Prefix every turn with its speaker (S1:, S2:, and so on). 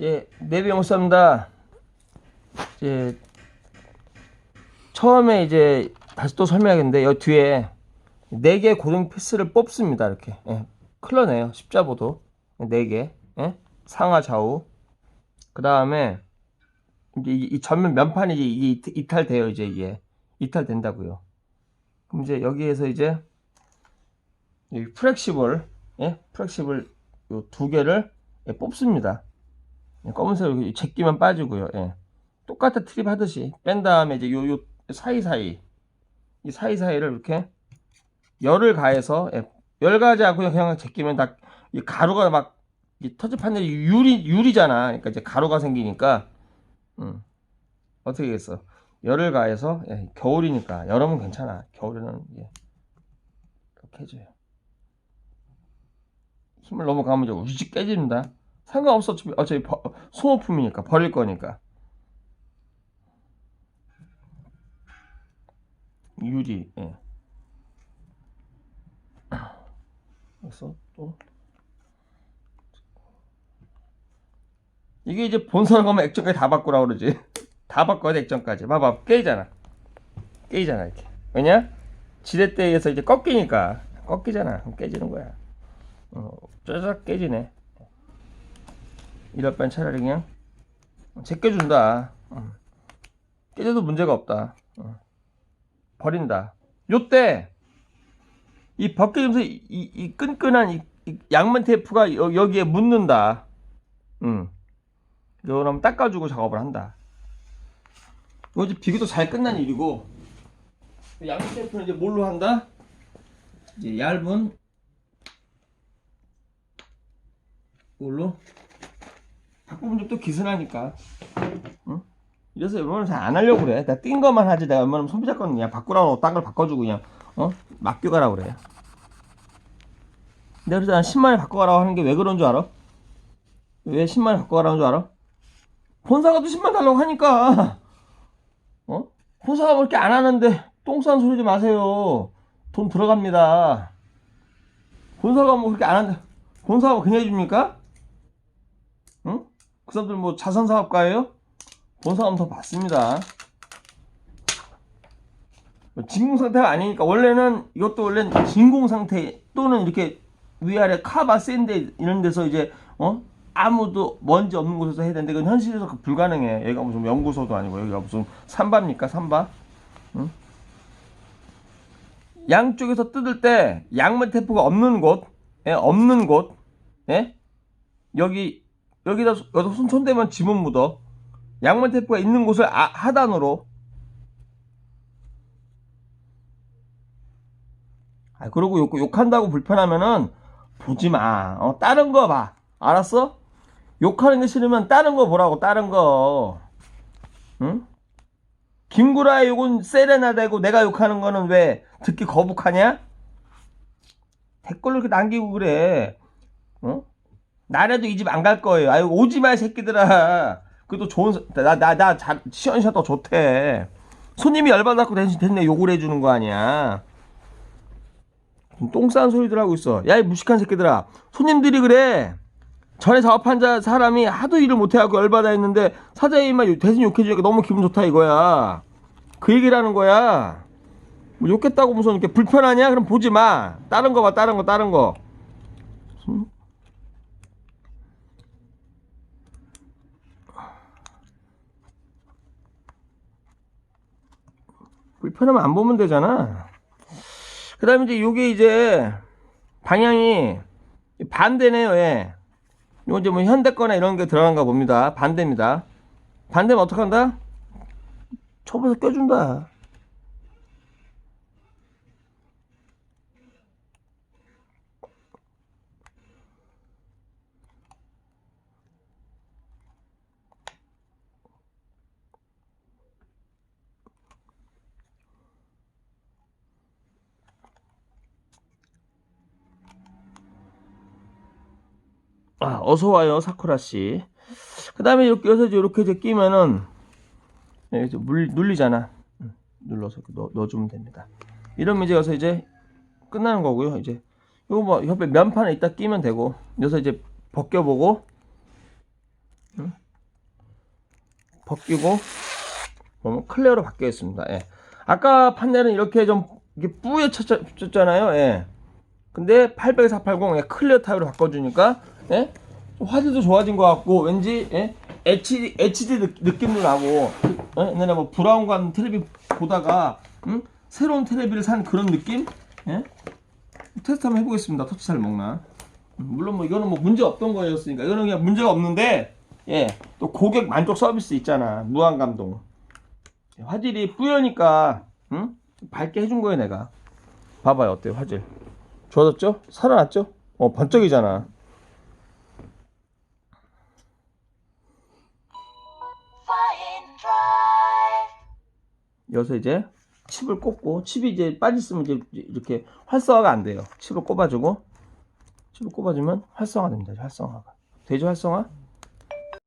S1: 예, 네비 못삽니다. 이제 처음에 이제 다시 또 설명하겠는데 여 뒤에 네 개 고정 피스를 뽑습니다. 이렇게 예, 클러네요. 십자보도 네 개, 예? 상하 좌우. 그 다음에 이제 이, 이 전면 면판이 이제 이- 이탈돼요. 이제 이게 이탈된다고요. 그럼 이제 여기에서 이제 이 프렉시블, 예, 프렉시블 요 두 개를 예, 뽑습니다. 예, 검은색 여기 제끼만 빠지고요. 예. 똑같은 트립 하듯이 뺀 다음에 이제 요, 요 사이사이 이 사이사이를 이렇게 열을 가해서 예, 열 가지 않고 그냥 제끼면 다 이 가루가 막이 터치 판넬이 유리 유리잖아. 그러니까 이제 가루가 생기니까 음. 어떻게 했어? 열을 가해서 예, 겨울이니까 여름은 괜찮아. 겨울에는 예, 이렇게 해줘요. 힘을 너무 가면 이제 우직 깨집니다. 상관없어 어차피, 소모품이니까 버릴 거니까. 유리 예. 그래서 또. 이게 이제 본선을 가면 액정까지 다 바꾸라 그러지. 다 바꿔야 돼 액정까지. 봐봐 깨지잖아. 깨지잖아 이렇게. 왜냐? 지렛대에서 이제 꺾이니까. 꺾이잖아. 깨지는 거야. 어, 쩌작 깨지네 이럴 바엔 차라리 그냥 제껴준다. 어. 깨져도 문제가 없다. 어. 버린다. 요때 이 벗겨지면서 이, 이, 이 끈끈한 이, 이 양면 테이프가 여, 여기에 묻는다. 응. 이거는 닦아주고 작업을 한다. 이거 이제 비교도 잘 끝난 일이고 양면 테이프는 이제 뭘로 한다? 이제 얇은 이걸로 바꾸면 좀또 기스나니까. 응? 이래서 웬만하면 잘 안 하려고 그래. 나 뛴 것만 하지. 내가 웬만하면 소비자 거는 그냥 바꾸라고 딴걸 바꿔주고 그냥, 어? 맡겨가라고 그래. 내가 그래서 한 10만원 바꿔가라고 하는 게 왜 그런 줄 알아? 왜 10만원 바꿔가라는 줄 알아? 본사가 또 10만 달라고 하니까, 어? 본사가 뭐 이렇게 안 하는데, 똥 싸는 소리 좀 마세요. 돈 들어갑니다. 본사가 뭐 그렇게 안 하는데, 본사가 뭐 그냥 해줍니까? 응? 그 사람들 뭐 자선 사업가예요? 본 사람 더 받습니다. 뭐 진공 상태가 아니니까 원래는 이것도 원래 진공 상태 또는 이렇게 위아래 카바 샌드 이런 데서 이제 어 아무도 먼지 없는 곳에서 해야 되는데 그건 현실에서 그 불가능해. 여기가 무슨 연구소도 아니고 여기가 무슨 삼바입니까 삼바? 응? 양쪽에서 뜯을 때 양면 테이프가 없는 곳, 예, 없는 곳, 예? 여기 여기다 손 손대면 지문 묻어. 양면 테이프가 있는 곳을 아- 하단으로. 아 그리고 욕, 욕한다고 불편하면은 보지 마. 어 다른 거 봐. 알았어? 욕하는 게 싫으면 다른 거 보라고 다른 거. 응? 김구라의 욕은 세레나되고 내가 욕하는 거는 왜 듣기 거북하냐? 댓글로 이렇게 남기고 그래. 어? 나라도 이 집 안 갈 거예요. 아유 오지 마 새끼들아. 그래도 좋은 나나나 시원시원 더 좋대. 손님이 열받아갖고 대신 됐네 욕을 해주는 거 아니야. 똥 싸는 소리들 하고 있어. 야 이 무식한 새끼들아. 손님들이 그래. 전에 사업한 자 사람이 하도 일을 못해갖고 열받아 했는데 사장님만 대신 욕해주니까 너무 기분 좋다 이거야. 그 얘기를 하는 거야. 뭐 욕했다고 무슨 이렇게 불편하냐? 그럼 보지 마. 다른 거 봐, 다른 거, 다른 거. 불편하면 안 보면 되잖아. 그 다음에 이제 요게 이제 방향이 반대네요, 예. 요 이제 뭐 현대 거나 이런 게 들어간가 봅니다. 반대입니다. 반대면 어떡한다? 초보에서 껴준다. 아, 어서 와요, 사쿠라 씨. 그 다음에 이렇게 이제 이렇게 이제 끼면은 예, 이제 물 눌리잖아. 음, 눌러서 넣, 넣어주면 됩니다. 이러면 이제 여기서 이제 끝나는 거고요. 이제 이거 뭐 옆에 면판에 있다 끼면 되고 여기서 이제 벗겨보고 음? 벗기고 보면 클리어로 바뀌어 있습니다. 예. 아까 판넬은 이렇게 좀 이게 뿌옇졌잖아요. 예. 근데 800, 480 예, 클리어 타입으로 바꿔주니까 예? 좀 화질도 좋아진 것 같고 왠지 예? HD, HD 느- 느낌도 나고 예? 옛날에 뭐 브라운관 텔레비 보다가 음? 새로운 텔레비를 산 그런 느낌? 예? 테스트 한번 해보겠습니다. 터치 잘 먹나? 음, 물론 뭐 이거는 뭐 문제 없던 거였으니까 이거는 그냥 문제가 없는데 예, 또 고객 만족 서비스 있잖아 무한 감동 화질이 뿌여니까 응? 밝게 해준 거예요 내가 봐봐요 어때요 화질 좋아졌죠? 살아났죠? 어 번쩍이잖아 여기서 이제 칩을 꽂고 칩이 이제 빠졌으면 이제 이렇게 활성화가 안 돼요. 칩을 꼽아주고 칩을 꼽아주면 활성화 됩니다. 활성화가. 되죠 활성화?